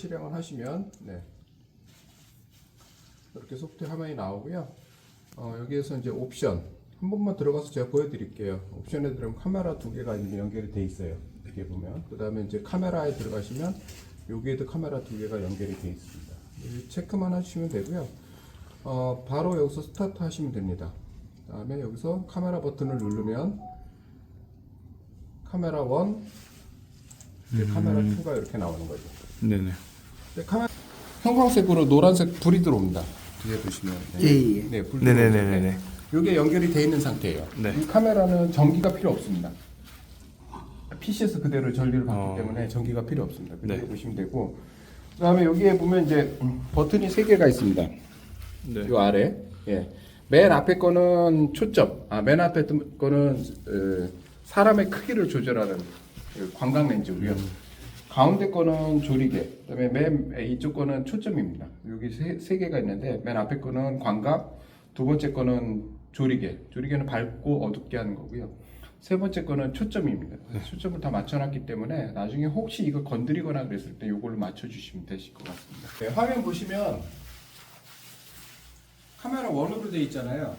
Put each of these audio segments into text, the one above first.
실행을 하시면 네. 이렇게 소프트웨어 화면이 나오고요. 어, 여기에서 이제 옵션 한 번만 들어가서 제가 보여드릴게요. 옵션에 들어가면 카메라 두 개가 이제 연결이 돼 있어요. 이렇게 보면 그 다음에 이제 카메라에 들어가시면 여기에도 카메라 두 개가 연결이 돼 있습니다. 체크만 하시면 되고요. 어, 바로 여기서 스타트 하시면 됩니다. 그 다음에 여기서 카메라 버튼을 누르면 카메라 1, 이제 카메라 2가 이렇게 나오는 거죠. 네네. 네, 카메라 형광색으로 노란색 불이 들어옵니다. 뒤에 보시면 네, 예, 예. 네, 불 네네네네네. 이게 연결이 돼 있는 상태예요. 네. 이 카메라는 전기가 필요 없습니다. PC에서 그대로 전류를 받기 어. 때문에 전기가 필요 없습니다. 그렇게 네. 보시면 되고 그다음에 여기에 보면 이제 음, 버튼이 세 개가 있습니다. 네. 요 아래 예. 맨 앞에 거는 초점, 아, 맨 앞에 거는 어, 사람의 크기를 조절하는 그 광각 렌즈고요. 가운데 거는 조리개, 그다음에 맨 이쪽 거는 초점입니다. 여기 세, 세 개가 있는데 맨 앞에 거는 광각, 두 번째 거는 조리개, 조리개는 밝고 어둡게 하는 거고요. 세 번째 거는 초점입니다. 초점을 다 맞춰놨기 때문에 나중에 혹시 이거 건드리거나 그랬을 때 이걸로 맞춰주시면 되실 것 같습니다. 네, 화면 보시면 카메라 원으로 돼 있잖아요.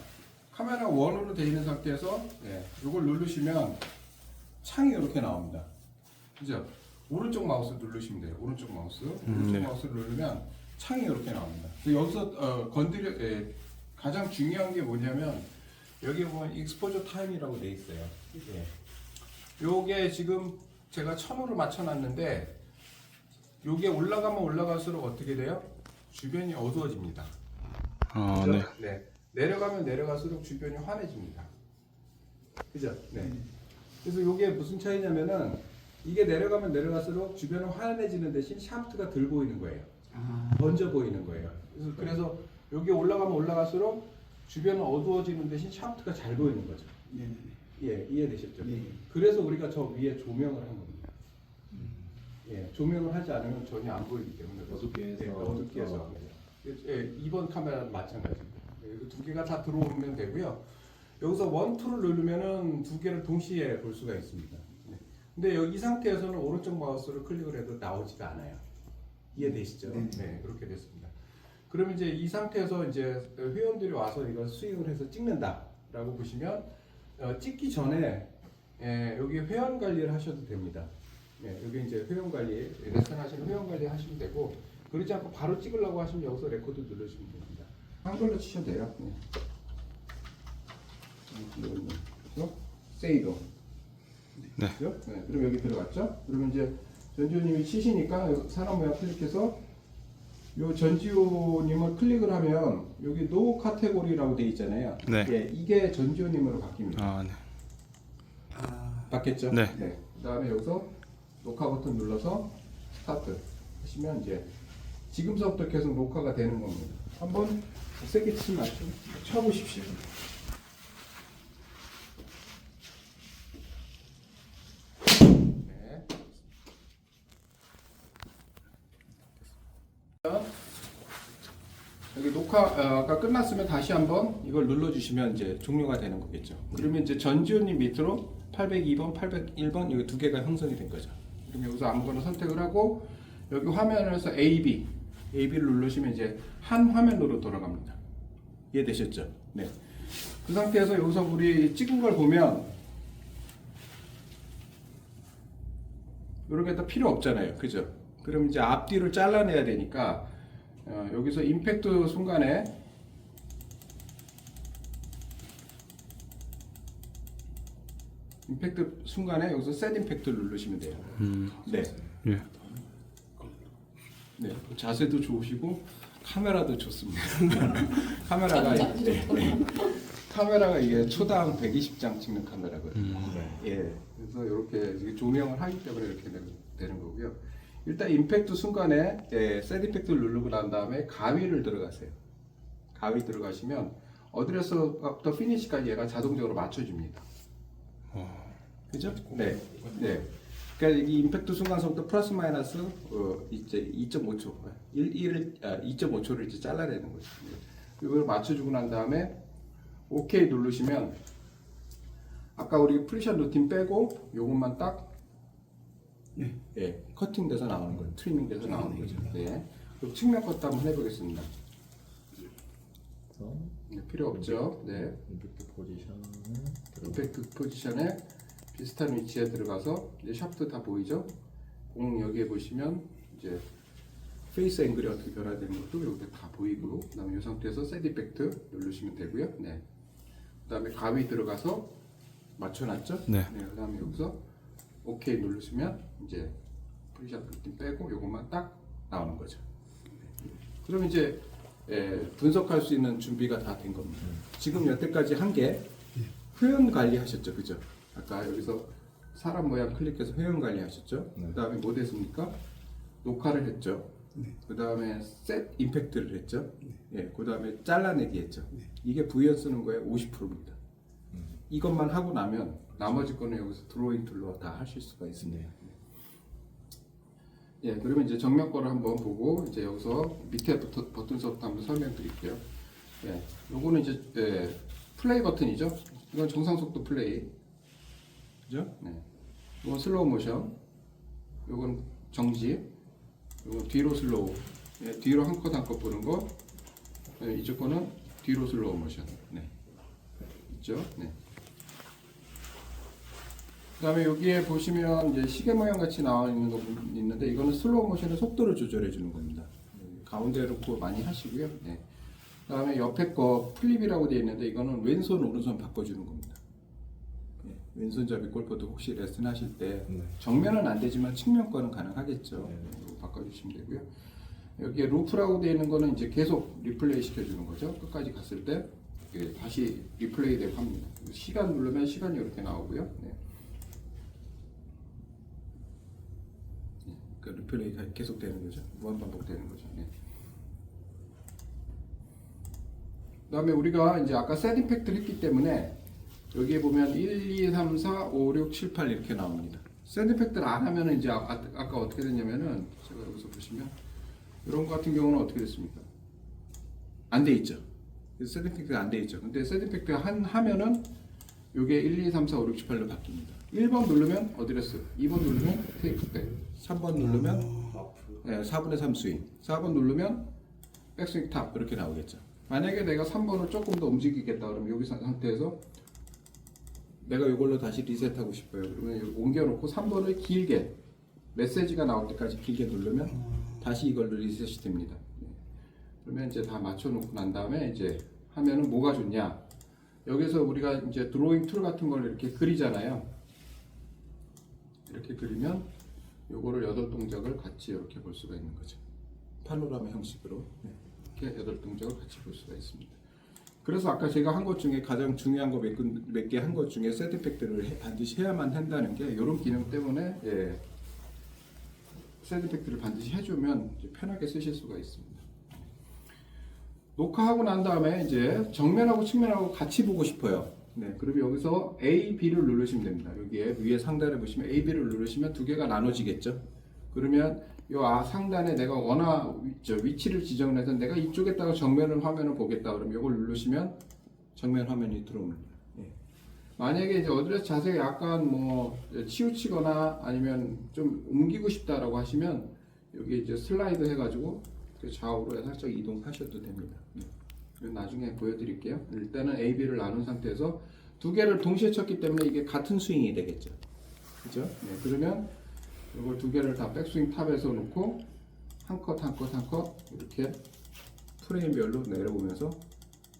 카메라 원으로 돼 있는 상태에서 네, 이걸 누르시면 창이 이렇게 나옵니다. 그죠? 오른쪽 마우스 누르시면 돼요. 오른쪽 마우스. 오른쪽 네. 마우스를 누르면 창이 이렇게 나옵니다. 여기서 어, 건드려 예, 가장 중요한 게 뭐냐면 여기 보면 익스포저 타임이라고 돼 있어요. 예. 요게 지금 제가 천으로 맞춰놨는데 요게 올라가면 올라갈수록 어떻게 돼요? 주변이 어두워집니다. 아, 그죠? 네. 네. 내려가면 내려갈수록 주변이 환해집니다. 그죠? 네. 그래서 이게 무슨 차이냐면은 이게 내려가면 내려갈수록 주변은 환해지는 대신 샤프트가 들 보이는 거예요. 번져 보이는 거예요. 그래서 그래서 여기 올라가면 올라갈수록 주변은 어두워지는 대신 샤프트가 잘 보이는 거죠. 네네. 예, 이해되셨죠? 네. 그래서 우리가 저 위에 조명을 한 겁니다. 예, 조명을 하지 않으면 전혀 안 보이기 때문에 어둡게 해서. 예, 어둡게 해서 예, 이번 카메라는 마찬가지입니다. 예, 이두 개가 다 들어오면 되고요. 여기서 원, 투를 누르면은 두 개를 동시에 볼 수가 있습니다. 네. 근데 여기 이 상태에서는 오른쪽 마우스를 클릭을 해도 나오지가 않아요. 이해되시죠? 네. 네, 그렇게 됐습니다. 그러면 이제 이 상태에서 이제 회원들이 와서 이걸 스윙을 해서 찍는다라고 보시면 어, 찍기 전에 예, 여기 회원 관리를 하셔도 됩니다. 예, 여기 이제 회원 관리 레슨 하시는 회원 관리 하시면 되고 그러지 않고 바로 찍으려고 하시면 여기서 레코드 누르시면 됩니다. 한글로 치셔도 돼요. 네. 그래서 세이브. 네. 그죠? 네. 그럼 여기 들어갔죠? 그러면 이제 전지호님이 치시니까 사람 모양 클릭해서 요 전지호님을 클릭을 하면 여기 노 카테고리라고 돼 있잖아요. 네. 예, 이게 전지호님으로 바뀝니다. 아, 네. 아, 바뀌었죠? 네. 그다음에 여기서 녹화 버튼 눌러서 스타트 하시면 이제 지금서부터 계속 녹화가 되는 겁니다. 한번 세게 치지 마시고 쳐보십시오. 네. 여기 녹화가 끝났으면 다시 한번 이걸 눌러주시면 이제 종료가 되는 거겠죠. 그러면 이제 전지훈님 밑으로 802번, 801번 여기 두 개가 형성이 된 거죠. 그럼 여기서 아무거나 선택을 하고 여기 화면에서 A, B, A, B를 누르시면 이제 한 화면으로 돌아갑니다. 이해되셨죠? 네. 그 상태에서 여기서 우리 찍은 걸 보면 이렇게 다 필요 없잖아요. 그죠? 그럼 이제 앞뒤를 잘라내야 되니까 어, 여기서 임팩트 순간에 임팩트 순간에 여기서 셋 임팩트를 누르시면 돼요. 음, 네. 예. 네. 자세도 좋으시고 카메라도 좋습니다. 카메라가 네. 카메라가 이게 초당 120장 찍는 카메라거든요. 예. 그래서 이렇게 조명을 하기 때문에 이렇게 되는 거고요. 일단 임팩트 순간에 예, 셋 임팩트를 누르고 난 다음에 가위를 들어가세요. 가위 들어가시면 어드레스부터 피니시까지 얘가 자동적으로 맞춰줍니다. 그죠? 네. 네. 그러니까 이 임팩트 순간서부터 플러스 마이너스 어, 이제 2.5초, 1, 1, 아, 2.5초를 이제 잘라내는 거죠. 네. 이걸 맞춰주고 난 다음에 OK 누르시면 아까 우리 프리션 루틴 빼고 요것만 딱 네. 예, 커팅돼서 나오는 거예요. 트리밍돼서 나오는 거죠. 네. 그럼 측면 것도 한번 해보겠습니다. 그래서 네, 필요 없죠. 네. 임팩트 포지션을 임팩트 포지션에 비슷한 위치에 들어가서 이제 샤프트 다 보이죠? 공 여기에 보시면 이제 페이스 앵글이 어떻게 변화되는 것도 이렇게 다 보이고 그다음에 이 상태에서 셋 이펙트 누르시면 되고요. 네. 그다음에 가위 들어가서 맞춰놨죠? 네. 그다음에 여기서 오케이 누르시면 이제 프리샷 느낌 빼고 요것만 딱 나오는 거죠. 그럼 이제 예, 분석할 수 있는 준비가 다 된 겁니다. 지금 여태까지 한게 표현 관리 하셨죠, 그죠? 아까 여기서 사람 모양 클릭해서 표현 관리 하셨죠. 네. 그 다음에 뭐 됐습니까? 녹화를 했죠. 네. 그 다음에 셋 임팩트를 했죠. 예, 그 다음에 잘라내기 했죠. 이게 부연 쓰는 거에 50%입니다. 이것만 하고 나면 나머지 거는 여기서 드로잉 툴로 다 하실 수가 있습니다. 예, 그러면 이제 정면 거를 한번 보고 이제 여기서 밑에 버튼, 버튼서부터 한번 설명드릴게요. 예, 요거는 이제 예, 플레이 버튼이죠. 이건 정상 속도 플레이. 그죠? 네. 이건 슬로우 모션. 요건 정지. 요건 뒤로 슬로우. 예, 뒤로 한컷 한 컷 보는 거. 예, 이쪽 거는 뒤로 슬로우 모션. 네. 있죠? 네. 그다음에 여기에 보시면 이제 시계 모양 같이 나와 있는 거 보- 있는데 이거는 슬로우 모션의 속도를 조절해 주는 겁니다. 네, 가운데 놓고 많이 하시고요. 네. 그다음에 옆에 거 플립이라고 되어 있는데 이거는 왼손 오른손 바꿔주는 겁니다. 네, 왼손잡이 골퍼도 혹시 레슨 하실 때 네. 정면은 안 되지만 측면 거는 가능하겠죠. 네. 네, 바꿔주시면 되고요. 여기에 루프라고 되어 있는 거는 이제 계속 리플레이 시켜주는 거죠. 끝까지 갔을 때 다시 리플레이 되고 합니다. 시간 누르면 시간이 이렇게 나오고요. 네. 네, 그 리플레이가 계속 되는 거죠. 무한 반복되는 거죠. 네. 그다음에 우리가 이제 아까 셋 임팩트를 했기 때문에 여기에 보면 1, 2, 3, 4, 5, 6, 7, 8 이렇게 나옵니다. 셋 임팩트를 안 하면은 이제 아, 아까 어떻게 됐냐면은 제가 여기서 보시면 이런 거 같은 경우는 어떻게 됐습니까? 안 돼 있죠. 셋 임팩트가 안 돼 있죠. 근데 셋 임팩트 한 하면은 요게 1, 2, 3, 4, 5, 6, 7, 8로 바뀝니다. 1번 누르면 어드레스, 2번 누르면 테이크 백, 3번 누르면 네, 4분의 3 스윙. 4번 누르면 백스윙 탑 이렇게 나오겠죠. 만약에 내가 3번을 조금 더 움직이겠다 그러면 여기 상- 상태에서 내가 이걸로 다시 리셋하고 싶어요. 그러면 옮겨놓고 3번을 길게 메시지가 나올 때까지 길게 누르면 다시 이걸로 리셋이 됩니다. 네. 그러면 이제 다 맞춰놓고 난 다음에 이제 하면은 뭐가 좋냐? 여기서 우리가 이제 드로잉 툴 같은 걸 이렇게 그리잖아요. 이렇게 그리면 요거를 여덟 동작을 같이 이렇게 볼 수가 있는 거죠. 파노라마 형식으로 네. 이렇게 여덟 동작을 같이 볼 수가 있습니다. 그래서 아까 제가 한 것 중에 가장 중요한 거 몇 개 한 것 중에 해- 반드시 해야만 한다는 게 이런 기능 때문에 예, 셋 이펙트를 반드시 해주면 편하게 쓰실 수가 있습니다. 녹화하고 난 다음에 이제 정면하고 측면하고 같이 보고 싶어요. 네, 그리고 여기서 A, B를 누르시면 됩니다. 여기에 위에 상단에 보시면 A, B를 누르시면 두 개가 나눠지겠죠. 그러면 요 아, 상단에 내가 원하 위, 저 위치를 지정해서 내가 이쪽에다가 정면을 화면을 보겠다 그러면 이걸 누르시면 정면 화면이 들어옵니다. 예. 만약에 이제 어드레스 자세가 약간 뭐 치우치거나 아니면 좀 옮기고 싶다라고 하시면 여기 이제 슬라이드 해가지고 그 좌우로 살짝 이동하셔도 됩니다. 네. 나중에 보여드릴게요. 일단은 A, B를 나눈 상태에서 두 개를 동시에 쳤기 때문에 이게 같은 스윙이 되겠죠. 그죠? 네, 그러면 이걸 두 개를 다 백스윙 탑에서 놓고 한 컷 한 컷 한 컷 이렇게 프레임별로 내려보면서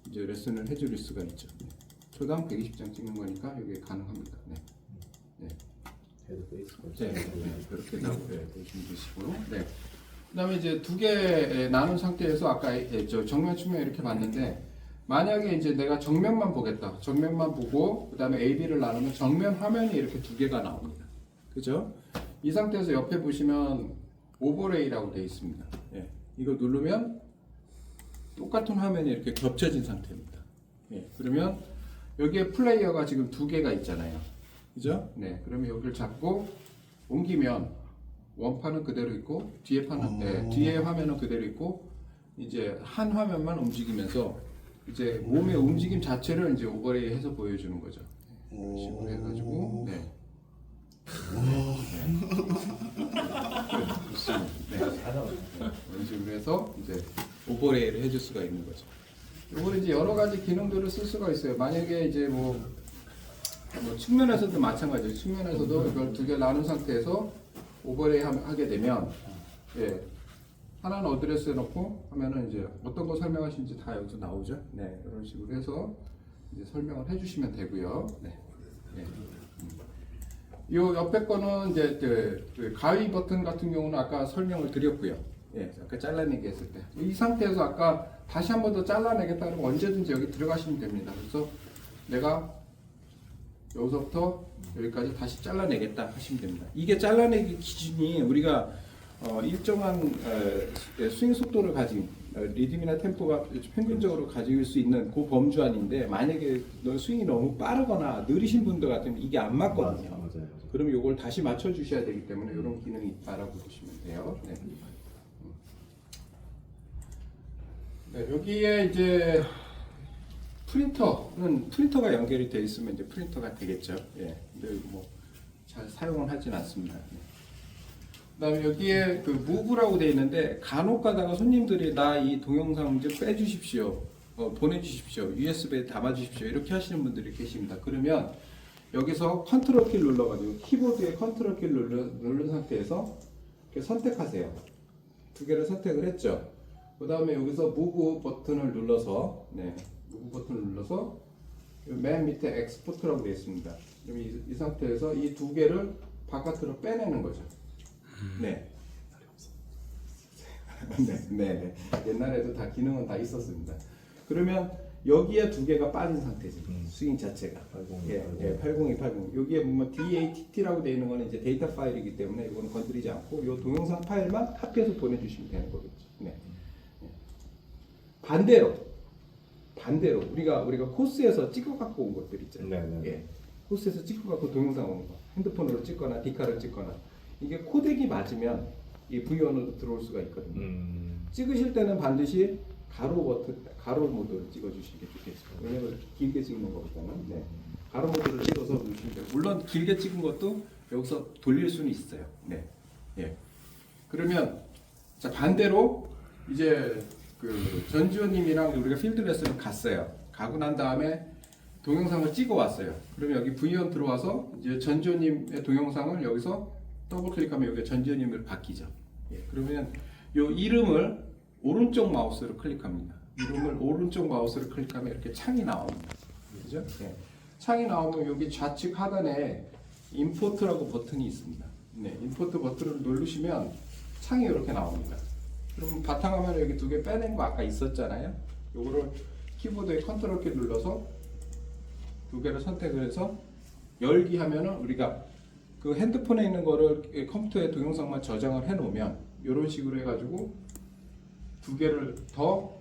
이제 레슨을 해줄 수가 있죠. 네. 초당 120장 찍는 거니까 이게 가능합니다. 네. 네. 페이스 네, 네, 그렇게 나오고 네, 보시면 되시고요. 네. 그다음에 이제 두 개 나눈 상태에서 아까 예, 저 정면 측면 이렇게 봤는데 만약에 이제 내가 정면만 보겠다. 정면만 보고 그다음에 A, B를 나누면 정면 화면이 이렇게 두 개가 나옵니다. 그죠? 이 상태에서 옆에 보시면 오버레이라고 되어 있습니다. 예. 이거 누르면 똑같은 화면이 이렇게 겹쳐진 상태입니다. 예. 그러면 여기에 플레이어가 지금 두 개가 있잖아요. 그죠? 네. 그러면 여기를 잡고 옮기면 원판은 그대로 있고 뒤에 판은 네, 뒤에 화면은 그대로 있고 이제 한 화면만 움직이면서 이제 몸의 움직임 자체를 이제 오버레이 해서 보여주는 거죠. 네, 이런 식으로 해가지고 네. 네. 네. 이런 식으로 해서 이제 오버레이를 해줄 수가 있는 거죠. 이거는 이제 여러 가지 기능들을 쓸 수가 있어요. 만약에 이제 뭐, 뭐 측면에서도 마찬가지예요. 측면에서도 이걸 두 개 나눈 상태에서 오버레이 함- 하게 되면 예. 하나는 어드레스 해놓고 하면은 이제 어떤 거 설명하시는지 다 여기서 나오죠. 네, 이런 식으로 해서 이제 설명을 해주시면 되고요. 네. 네. 음. 요 옆에 거는 이제 그, 그 가위 버튼 같은 경우는 아까 설명을 드렸고요. 예, 아까 잘라내기 했을 때. 이 상태에서 아까 다시 한 번 더 잘라내겠다 그러면 언제든지 여기 들어가시면 됩니다. 그래서 내가 여기서부터 여기까지 다시 잘라내겠다 하시면 됩니다. 이게 잘라내기 기준이 우리가 어, 일정한 어, 스윙 속도를 가진 어, 리듬이나 템포가 평균적으로 가질 수 있는 그 범주 안인데 만약에 너 스윙이 너무 빠르거나 느리신 분들 같으면 이게 안 맞거든요. 맞아요. 맞아요. 그럼 이걸 다시 맞춰 주셔야 되기 때문에 이런 기능이 있다라고 보시면 돼요. 네. 네, 여기에 이제 프린터는 프린터가 연결이 되어 있으면 이제 프린터가 되겠죠. 예. 근데 뭐 잘 사용은 하진 않습니다. 네. 그다음에 여기에 그 무브라고 되어 있는데 간혹 가다가 손님들이 나 이 동영상 좀 빼주십시오. 어, 보내주십시오. USB에 담아주십시오. 이렇게 하시는 분들이 계십니다. 그러면 여기서 컨트롤 키를 눌러가지고 키보드에 컨트롤 키를 눌러, 누른 상태에서 선택하세요. 두 개를 선택을 했죠. 그 다음에 여기서 무브 버튼을 눌러서 네, 무브 버튼을 눌러서 여맨 밑에 엑스포트라고 되어 있습니다. 그럼 이, 이 상태에서 이 두 개를 바깥으로 빼내는 거죠. 네. 네, 네, 네. 옛날에도 다 기능은 다 있었습니다. 그러면 여기에 두 개가 빠진 상태지. 음. 스윙 자체가. 802, 예, 예, 802, 80. 여기에 보면 DATT라고 되어 있는 거는 이제 데이터 파일이기 때문에 이거는 건드리지 않고 이 동영상 파일만 합해서 보내주시면 되는 거겠죠. 네. 예. 반대로, 반대로 우리가 우리가 코스에서 찍어 갖고 온 것들 있잖아요. 네, 네. 예. 코스에서 찍어 갖고 동영상 온 거, 핸드폰으로 찍거나 디카를 찍거나 이게 코덱이 맞으면 이 V1으로 들어올 수가 있거든요. 음. 찍으실 때는 반드시 가로 버튼, 가로 모드를 찍어주시는 게 좋겠습니다. 왜냐면 길게 찍는 것보다는 네. 가로 모드를 찍어서 누르시면 돼요. 물론 길게 찍은 것도 여기서 돌릴 수는 있어요. 네. 예. 그러면 자 반대로 이제 그 전지현님이랑 우리가 필드 레슨을 갔어요. 가고 난 다음에 동영상을 찍어 왔어요. 그러면 여기 V1 들어와서 이제 전지현님의 동영상을 여기서 더블 클릭하면 여기 전지현님으로 바뀌죠. 예. 그러면 요 이름을 오른쪽 마우스로 클릭합니다. 이름을 오른쪽 마우스로 클릭하면 이렇게 창이 나옵니다. 그죠? 예. 창이 나오면 여기 좌측 하단에 임포트라고 버튼이 있습니다. 네, 임포트 버튼을 누르시면 창이 이렇게 나옵니다. 그럼 바탕화면에 여기 두 개 빼낸 거 아까 있었잖아요. 요거를 키보드에 컨트롤 키 눌러서 두 개를 선택을 해서 열기 하면은 우리가 그 핸드폰에 있는 거를 컴퓨터에 동영상만 저장을 해 놓으면 이런 식으로 해가지고 두 개를 더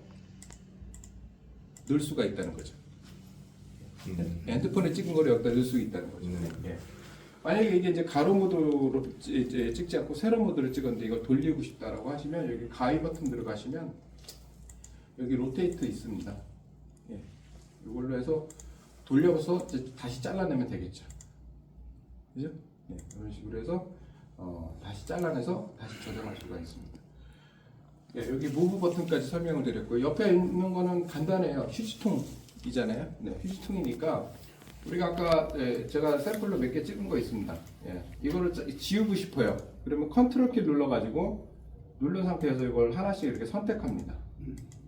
넣을 수가 있다는 거죠. 음. 핸드폰에 찍은 거를 여기다 넣을 수 있다는 거죠. 음. 예. 만약에 이게 이제 가로 모드로 찌- 이제 찍지 않고 세로 모드를 찍었는데 이걸 돌리고 싶다라고 하시면 여기 가위 버튼 들어가시면 여기 로테이트 있습니다. 예. 이걸로 해서 돌려서 다시 잘라내면 되겠죠. 그죠? 네, 이런 식으로 해서 어, 다시 잘라내서 다시 조정할 수가 있습니다. 예, 여기 무브 버튼까지 설명을 드렸고요. 옆에 있는 거는 간단해요. 휴지통이잖아요. 네, 휴지통이니까 우리가 아까 예, 제가 샘플로 몇 개 찍은 거 있습니다. 예, 이거를 짜- 지우고 싶어요. 그러면 컨트롤 키 눌러가지고 누른 상태에서 이걸 하나씩 이렇게 선택합니다.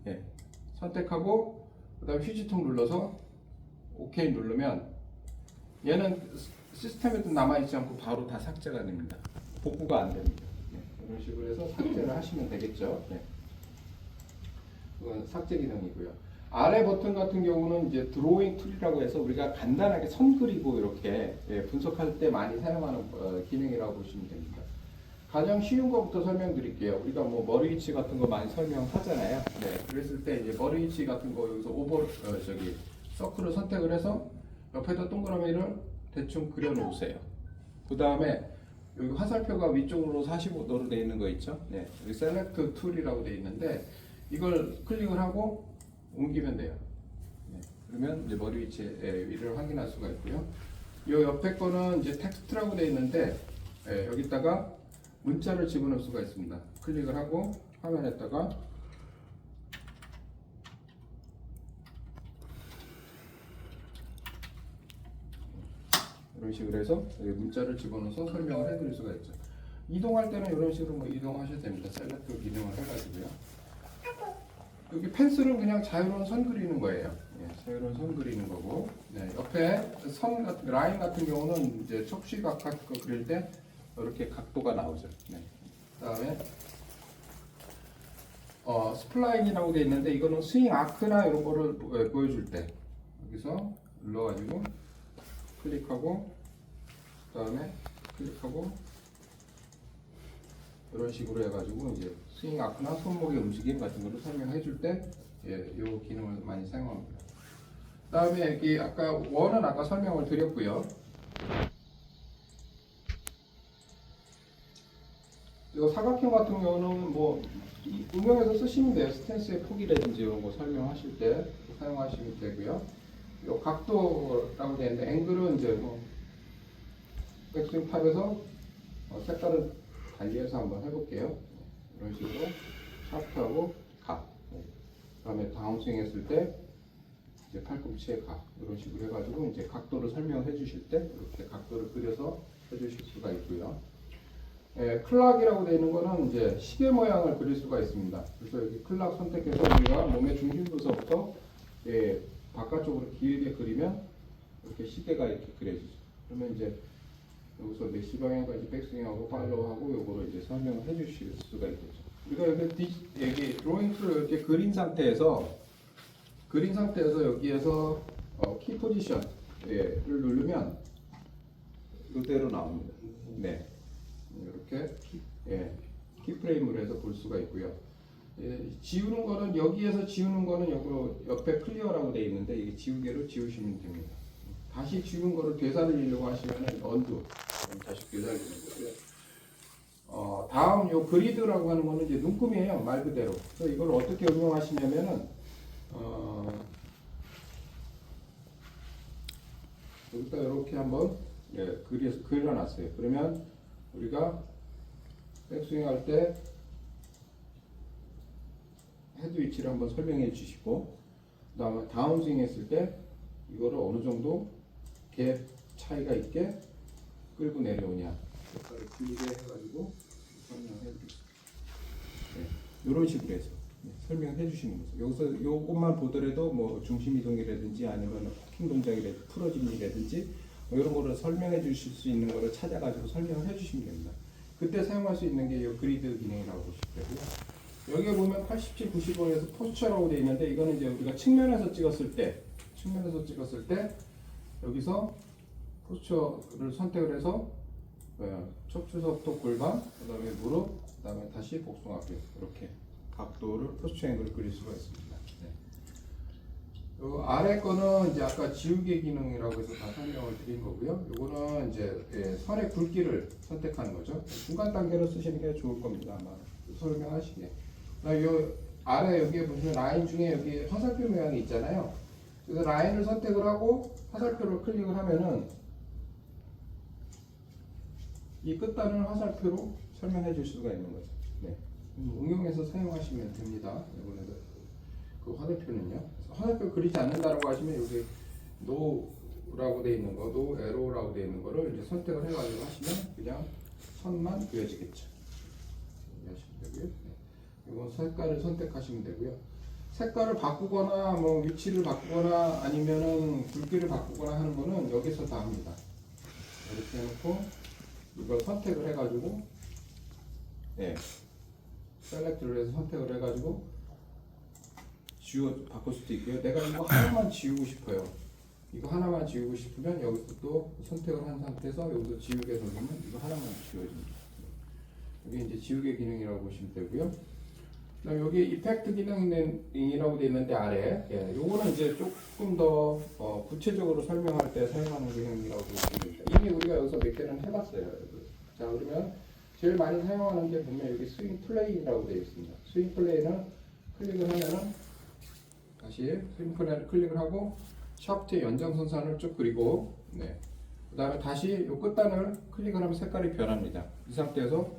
예, 선택하고 그다음 휴지통 눌러서 OK 누르면 얘는 시스템에도 남아있지 않고 바로 다 삭제가 됩니다. 복구가 안 됩니다. 네, 이런 식으로 해서 삭제를 하시면 되겠죠. 네. 그건 삭제 기능이고요. 아래 버튼 같은 경우는 이제 드로잉 툴이라고 해서 우리가 간단하게 선 그리고 이렇게 예, 분석할 때 많이 사용하는 어, 기능이라고 보시면 됩니다. 가장 쉬운 것부터 설명드릴게요. 우리가 뭐 머리 위치 같은 거 많이 설명하잖아요. 네, 그랬을 때 이제 머리 위치 같은 거 여기서 오버 어, 저기 서클을 선택을 해서 옆에다 동그라미를 대충 그려 놓으세요. 그 다음에 여기 화살표가 위쪽으로 45도로 되어 있는 거 있죠? 네, 여기 셀렉트 툴이라고 되어 있는데 이걸 클릭을 하고 옮기면 돼요. 네, 그러면 이제 머리 위치의 위를 확인할 수가 있고요. 요 옆에 거는 이제 텍스트라고 되어 있는데 예, 여기다가 문자를 집어넣을 수가 있습니다. 클릭을 하고 화면에다가 이런 식으로 해서 문자를 집어넣어서 설명을 해드릴 수가 있죠. 이동할 때는 이런 식으로 뭐 이동하셔도 됩니다. 셀렉트 기능을 해가지고요. 여기 펜슬은 그냥 자유로운 선 그리는 거예요. 예, 자유로운 선 그리는 거고 네, 옆에 선 같은 라인 같은 경우는 이제 거 그릴 때 이렇게 각도가 나오죠. 네. 그다음에 어, 스플라인이라고 돼 있는데 이거는 스윙 아크나 이런 거를 보- 예, 보여줄 때 여기서 눌러가지고 클릭하고 그다음에 클릭하고 이런 식으로 해가지고 이제 스윙 아크나 손목의 움직임 같은 거를 설명해 줄 때 예, 이 기능을 많이 사용합니다. 그다음에 여기 아까 원은 아까 설명을 드렸고요. 이거 사각형 같은 경우는 뭐 이- 응용해서 쓰시면 돼요. 스탠스의 폭이라든지 이런 거 설명하실 때 사용하시면 되고요. 이 각도라고 되어 있는데 앵글은 이제 뭐 백스윙 탑에서 어, 색깔을 달리해서 한번 해볼게요. 이런 식으로 샤프하고 각. 그다음에 다운스윙 했을 때 이제 팔꿈치에 각 이런 식으로 해가지고 이제 각도를 설명해 주실 때 이렇게 각도를 그려서 해주실 수가 있고요. 예, 클락이라고 되어 있는 거는 이제 시계 모양을 그릴 수가 있습니다. 그래서 여기 클락 선택해서 우리가 몸의 중심부서부터 예, 바깥쪽으로 길게 그리면 이렇게 시계가 이렇게 그려지죠. 그러면 이제 여기서 메시 방향까지 백스윙하고 팔로우하고 요거를 이제 설명을 해주실 수가 있겠죠. 우리가 여기 디, 여기 드로잉 툴을 이렇게 그린 상태에서 그린 상태에서 여기에서 어, 키 포지션을 누르면 이대로 나옵니다. 네, 이렇게 예, 키 프레임으로 해서 볼 수가 있고요. 예, 지우는 거는 여기에서 지우는 거는 여기 옆에 클리어라고 되어 있는데 이게 지우개로 지우시면 됩니다. 다시 지운 거를 되살리려고 하시면은 언두 다시 되살리는 거고요. 어, 다음 요 그리드라고 하는 거는 이제 눈금이에요 말 그대로. 그래서 이걸 어떻게 응용하시냐면은 어, 여기다 이렇게 한번 예, 그려 그려놨어요. 그러면 우리가 백스윙 할 때 헤드 위치를 한번 설명해 주시고 그 다음에 다운스윙 했을 때 이거를 어느 정도 갭 차이가 있게 끌고 내려오냐 색깔을 길게 해가지고 설명해 드리겠습니다. 네, 이런 식으로 해서 네, 설명해 주시는 거죠. 여기서 요것만 보더라도 뭐 중심 이동이라든지 아니면 킹 동작이라든지 풀어짐이라든지 뭐 이런 거를 설명해 주실 수 있는 거를 찾아가지고 설명을 해 주시면 됩니다. 그때 사용할 수 있는 게 이 그리드 기능이라고 보시면 되고요. 여기에 보면 87, 95에서 포스처라고 되어 있는데 이거는 이제 우리가 측면에서 찍었을 때 측면에서 찍었을 때 여기서 포스처를 선택을 해서 어, 척추서부터 골반, 그 다음에 무릎, 그 다음에 다시 복숭아뼈 이렇게 각도를 포스처 앵글을 그릴 수가 있습니다. 네. 요 아래 거는 이제 아까 지우개 기능이라고 해서 다 설명을 드린 거고요. 요거는 이제 예, 선의 굵기를 선택하는 거죠. 중간 단계로 쓰시는 게 좋을 겁니다. 아마 설명하시게. 요 아래 여기에 보시면 라인 중에 여기 화살표 모양이 있잖아요. 그래서 라인을 선택을 하고 화살표를 클릭을 하면은 이 끝단을 화살표로 설명해 줄 수가 있는 거죠. 네. 음, 응용해서 사용하시면 됩니다. 이번에도 그 화살표는요. 화살표 그리지 않는다라고 하시면 여기 노라고 돼 있는 거, 노 에로라고 돼 있는 거를 이제 선택을 해가지고 하시면 그냥 선만 그려지겠죠. 이해하시면 되고요. 네. 이건 색깔을 선택하시면 되고요. 색깔을 바꾸거나 뭐 위치를 바꾸거나 아니면은 굵기를 바꾸거나 하는 거는 여기서 다 합니다. 이렇게 해놓고 이걸 선택을 해가지고 예 셀렉트를 해서 선택을 해가지고 지워 바꿀 수도 있고요. 내가 이거 하나만 지우고 싶어요. 이거 하나만 지우고 싶으면 여기서 또 선택을 한 상태에서 여기서 지우개 누르면 이거 하나만 지워집니다. 이게 이제 지우개 기능이라고 보시면 되고요. 여기 이펙트 기능이라고 되어 있는데 아래, 예, 요거는 이제 조금 더 어, 구체적으로 설명할 때 사용하는 기능이라고 보시면. 이미 우리가 여기서 몇 개는 해봤어요. 자 그러면 제일 많이 사용하는 게 보면 여기 스윙 플레이라고 되어 있습니다. 스윙 플레이는 클릭을 하면은 다시 스윙 플레이를 클릭을 하고 샤프트의 연장선상을 쭉 그리고 네. 그 다음에 다시 요 끝단을 클릭을 하면 색깔이 변합니다. 이 상태에서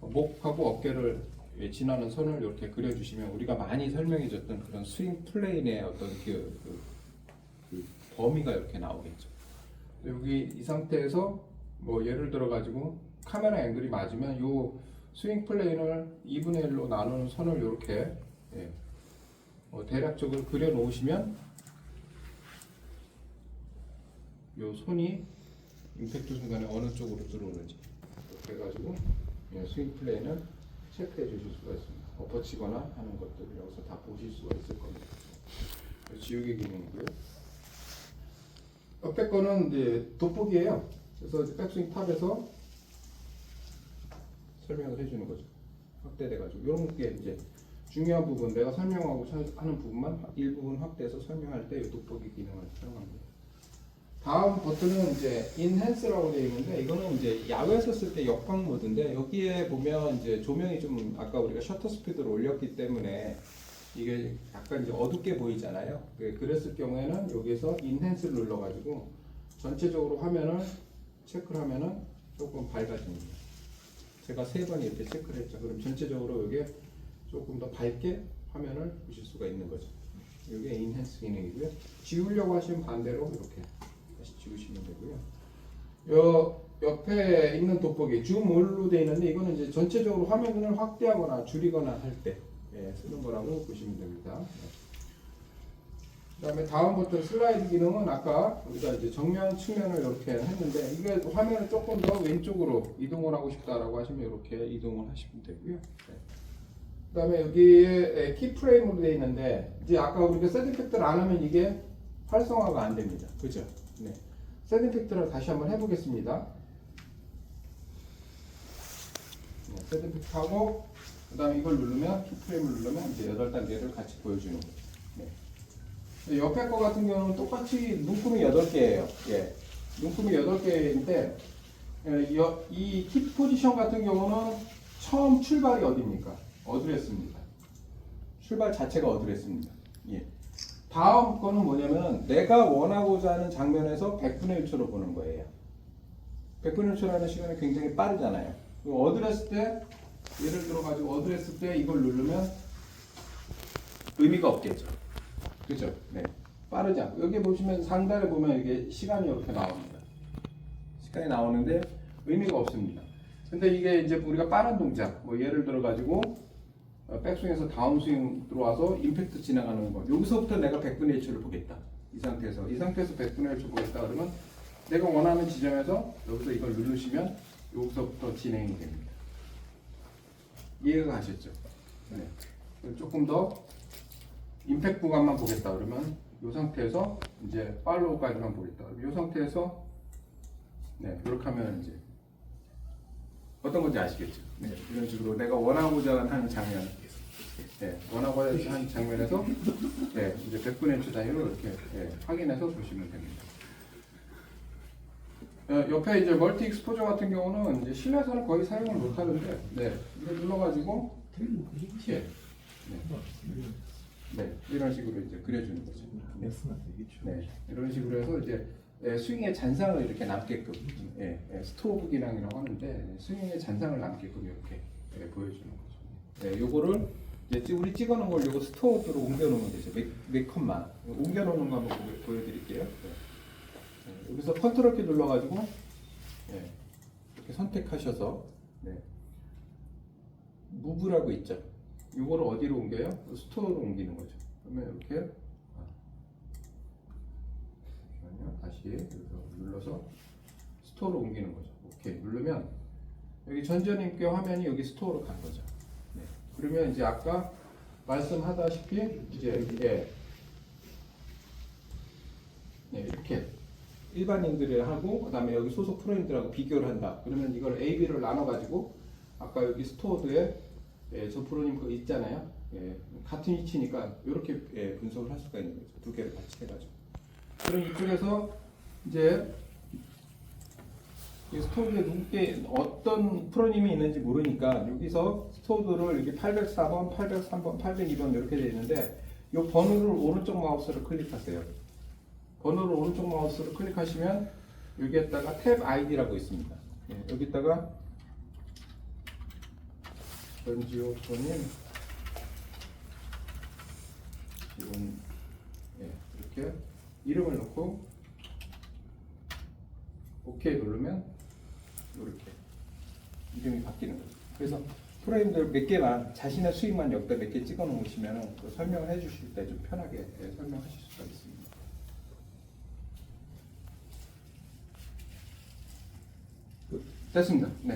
목하고 어깨를 예, 지나는 선을 이렇게 그려주시면 우리가 많이 설명해줬던 그런 스윙 플레인의 어떤 그, 그, 그 범위가 이렇게 나오겠죠. 여기 이 상태에서 뭐 예를 들어 가지고 카메라 앵글이 맞으면 요 스윙 플레인을 2분의 1로 나누는 선을 이렇게 예, 어, 대략적으로 그려 놓으시면 요 손이 임팩트 순간에 어느 쪽으로 들어오는지 이렇게 해가지고 예, 스윙 플레이는 체크해 주실 수가 있습니다. 엎어치거나 하는 것들을 여기서 다 보실 수가 있을 겁니다. 지우개 기능이고요. 옆에 거는 이제 돋보기예요. 그래서 백스윙 탑에서 설명을 해주는 거죠. 확대돼가지고 이런 게 이제 중요한 부분 내가 설명하고 차- 하는 부분만 일부분 확대해서 설명할 때 이 돋보기 기능을 사용합니다. 다음 버튼은 이제 인핸스라고 되어 있는데 이거는 이제 야외에서 쓸 때 역광 모드인데 여기에 보면 이제 조명이 좀 아까 우리가 셔터 스피드를 올렸기 때문에 이게 약간 이제 어둡게 보이잖아요. 그- 그랬을 경우에는 여기서 인핸스를 눌러가지고 전체적으로 화면을 체크를 하면은 조금 밝아집니다. 제가 세 번 이렇게 체크를 했죠. 그럼 전체적으로 이게 조금 더 밝게 화면을 보실 수가 있는 거죠. 이게 인핸스 기능이고요. 지우려고 하시면 반대로 이렇게 지우시면 되고요. 요 옆에 있는 돋보기 줌 올로 되어 있는데 이거는 이제 전체적으로 화면을 확대하거나 줄이거나 할때 예, 쓰는 거라고 보시면 됩니다. 그 다음에 다음 버튼 슬라이드 기능은 아까 우리가 이제 정면 측면을 이렇게 했는데 이게 화면을 조금 더 왼쪽으로 이동을 하고 싶다라고 하시면 이렇게 이동을 하시면 되고요. 네. 그 다음에 여기에 키 프레임으로 되어 있는데 이제 아까 우리가 셋 이펙트를 안 하면 이게 활성화가 안 됩니다. 그죠? 네. 셋 이펙트를 다시 한번 해보겠습니다. 네, 셋 이펙트 하고 그 다음에 이걸 누르면 키 프레임을 누르면 이제 8단계를 같이 보여주는 거죠. 네. 옆에 거 같은 경우는 똑같이 눈금이 8개예요. 예. 눈금이 8개인데 이 키 포지션 같은 경우는 처음 출발이 어디입니까? 어드레스입니다. 출발 자체가 어드레스입니다. 예. 다음 거는 뭐냐면 내가 원하고자 하는 장면에서 100분의 1초로 보는 거예요. 100분의 1초라는 시간이 굉장히 빠르잖아요. 어드레스 때 예를 들어 가지고 어드레스 때 이걸 누르면 의미가 없겠죠. 그죠? 네. 않고 여기 보시면 상단에 보면 이게 시간이 이렇게 나옵니다. 시간이 나오는데 의미가 없습니다. 근데 이게 이제 우리가 빠른 동작, 뭐 예를 들어 가지고 어, 백스윙에서 다운스윙 들어와서 임팩트 지나가는 거. 여기서부터 내가 100분의 1초를 보겠다. 이 상태에서 이 상태에서 100분의 1초 보겠다 그러면 내가 원하는 지점에서 여기서 이걸 누르시면 여기서부터 진행이 됩니다. 이해가 가셨죠? 네. 조금 더 임팩트 구간만 보겠다 그러면 이 상태에서 이제 팔로우까지만 보겠다. 이 상태에서 네 이렇게 하면 이제 어떤 건지 아시겠죠? 네, 이런 식으로 내가 원하고자 하는 장면, 네, 원하고자 하는 장면에서 네, 이제 100분의 1초 단위로 이렇게 네, 확인해서 보시면 됩니다. 어, 옆에 이제 멀티 익스포저 같은 경우는 이제 실내에서는 거의 사용을 못 하는데, 네, 이거 눌러가지고 예, 네, 네, 이런 식으로 이제 그려주는 거죠. 네. 네, 이런 식으로 해서 이제 예, 스윙의 잔상을 이렇게 남게끔 예, 예, 스토브 기능이라고 하는데 스윙의 잔상을 남게끔 이렇게 예, 보여주는 거죠. 예, 요거를 이제 찌- 우리 찍어놓은 걸 요거 스토브로 옮겨놓으면 되죠. 몇, 몇 컷만 옮겨놓는 거 한번 보- 보여드릴게요. 네. 예, 여기서 컨트롤 키 눌러가지고 예, 이렇게 선택하셔서 네. 무브라고 있죠. 요거를 어디로 옮겨요? 스토어로 옮기는 거죠. 그러면 이렇게 잠시만요. 다시 여기서 눌러서 스토어로 옮기는 거죠. 오케이 누르면 여기 전전인께 화면이 여기 스토어로 간 거죠. 네. 그러면 이제 아까 말씀하다시피 이제 예. 네, 이렇게 일반인들이 하고 그다음에 여기 소속 프로님들하고 비교를 한다. 그러면 이걸 A, B를 나눠 가지고 아까 여기 스토어드에 예, 저 프로님 거 있잖아요. 예, 같은 위치니까 이렇게 예, 분석을 할 수가 있는 거죠. 두 개를 같이 해가지고. 그럼 이쪽에서 이제 이 스토어드에 누구께 어떤 프로님이 있는지 모르니까 여기서 스토어드를 이렇게 804번, 803번, 802번 이렇게 되어 있는데 이 번호를 오른쪽 마우스로 클릭하세요. 번호를 오른쪽 마우스로 클릭하시면 여기에다가 탭 아이디라고 있습니다. 예, 여기다가 전지호선님 지금 예, 이렇게 이름을 넣고 오케이 누르면 이렇게 이름이 바뀌는 거죠. 그래서 프레임들 몇 개만 자신의 수익만 여기다 몇 개 찍어 놓으시면 그 설명을 해 주실 때 좀 편하게 예, 설명하실 수가 있습니다. 끝. 됐습니다. 네.